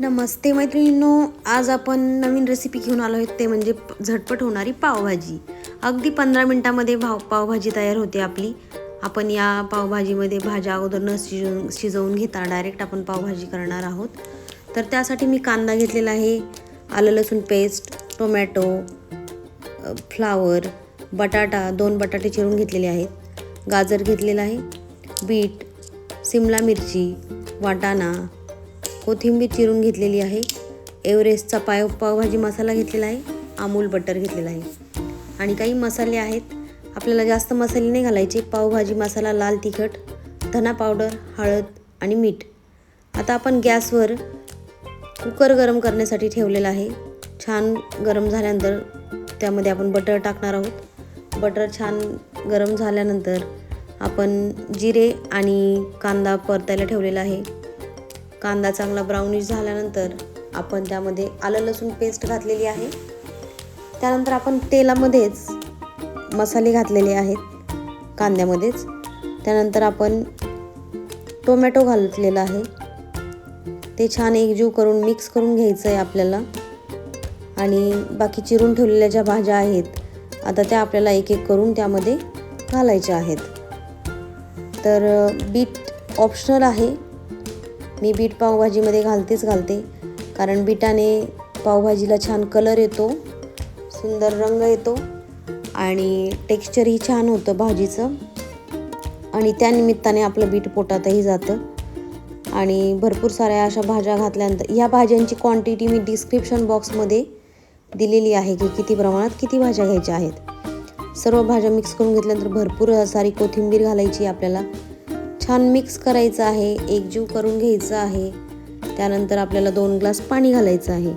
नमस्ते मैत्रिणींनो आज आपण नवीन रेसिपी घेऊन आलो आहोत. ते म्हणजे झटपट होणारी पावभाजी. अगदी पंधरा मिनटामध्ये भाव पावभाजी तयार होते आपली. आपण या पावभाजीमध्ये भाज्या अगोदर न शिजवून शिजवून घेता डायरेक्ट आपण पावभाजी करणार आहोत. तर त्यासाठी मी कांदा घेतलेला आहे. आलं लसूण पेस्ट टोमॅटो फ्लावर बटाटा दोन बटाटे चिरून घेतलेले आहेत. गाजर घेतलेलं आहे. बीट सिमला मिरची वाटाणा कोथिंबीर चिरून घेतलेली आहे. एव्हरेस्टचा पाव पावभाजी मसाला घेतलेला आहे. अमूल बटर घेतलेला आहे. आणि काही मसाले आहेत. आपल्याला जास्त मसाले नाही घालायचे. पावभाजी मसाला लाल तिखट धना पावडर हळद आणि मीठ. आता आपण गॅसवर कुकर गरम करण्यासाठी ठेवलेला आहे. छान गरम झाल्यानंतर त्यामध्ये आपण बटर टाकणार आहोत. बटर छान गरम झाल्यानंतर आपण जिरे आणि कांदा परतायला ठेवलेला आहे. कांदा चांगला ब्राउनिश झाल्यानंतर आपण त्यामध्ये आलं लसूण पेस्ट घातलेली आहे. त्यानंतर आपण तेलामध्येच मसाले घातलेले आहेत कांद्यामध्येच. त्यानंतर आपण टोमॅटो घातलेला आहे. ते छान एकजीव करून मिक्स करून घ्यायचं आहे आपल्याला. आणि बाकी चिरून ठेवलेल्या ज्या भाज्या आहेत आता त्या आपल्याला एक एक करून त्यामध्ये घालायच्या आहेत. तर बीट ऑप्शनल आहे. मी बीट पावभाजीमध्ये घालतेच घालते. कारण बीटाने पावभाजीला छान कलर येतो सुंदर रंग येतो आणि टेक्स्चरही छान होतं भाजीचं. आणि त्यानिमित्ताने आपलं बीट पोटातही जातं. आणि भरपूर साऱ्या अशा भाज्या घातल्यानंतर ह्या भाज्यांची क्वांटिटी मी डिस्क्रिप्शन बॉक्समध्ये दिलेली आहे की किती प्रमाणात किती भाज्या घ्यायच्या आहेत. सर्व भाज्या मिक्स करून घेतल्यानंतर भरपूर सारी कोथिंबीर घालायची आपल्याला. छान मिक्स करायचं आहे एकजीव करून घ्यायचं आहे. त्यानंतर आपल्याला दोन ग्लास पाणी घालायचं आहे.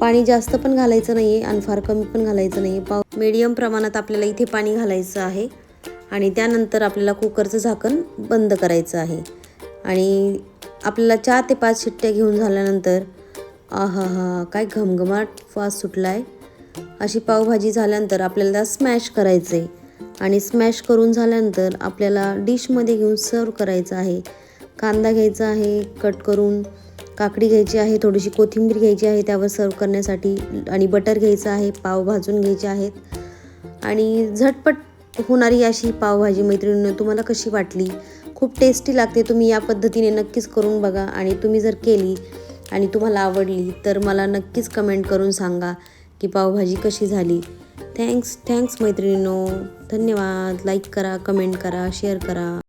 पाणी जास्त पण घालायचं नाही आहे आणि फार कमी पण घालायचं नाही आहे पाव मीडियम प्रमाणात आपल्याला इथे पाणी घालायचं आहे. आणि त्यानंतर आपल्याला कुकरचं झाकण बंद करायचं आहे. आणि आपल्याला चार ते पाच शिट्ट्या घेऊन झाल्यानंतर आहा हा काय घमघमाट फास्ट सुटला आहे अशी पावभाजी झाल्यानंतर आपल्याला स्मॅश करायचं आहे आणि स्मॅश करून झाल्यानंतर आपल्याला डिशमध्ये घेऊन सर्व करायचं आहे. कांदा घ्यायचा आहे कट करून काकडी घ्यायची आहे थोडीशी कोथिंबीर घ्यायची आहे त्यावर सर्व करण्यासाठी आणि बटर घ्यायचं आहे पाव भाजून घ्यायचे आहेत. आणि झटपट होणारी अशी पावभाजी मैत्रिणीनं तुम्हाला कशी वाटली? खूप टेस्टी लागते तुम्ही या पद्धतीने नक्कीच करून बघा. आणि तुम्ही जर केली आणि तुम्हाला आवडली तर मला नक्कीच कमेंट करून सांगा की पावभाजी कशी झाली. थँक्स थँक्स मैत्रिणींनो. धन्यवाद. लाईक करा कमेंट करा शेअर करा.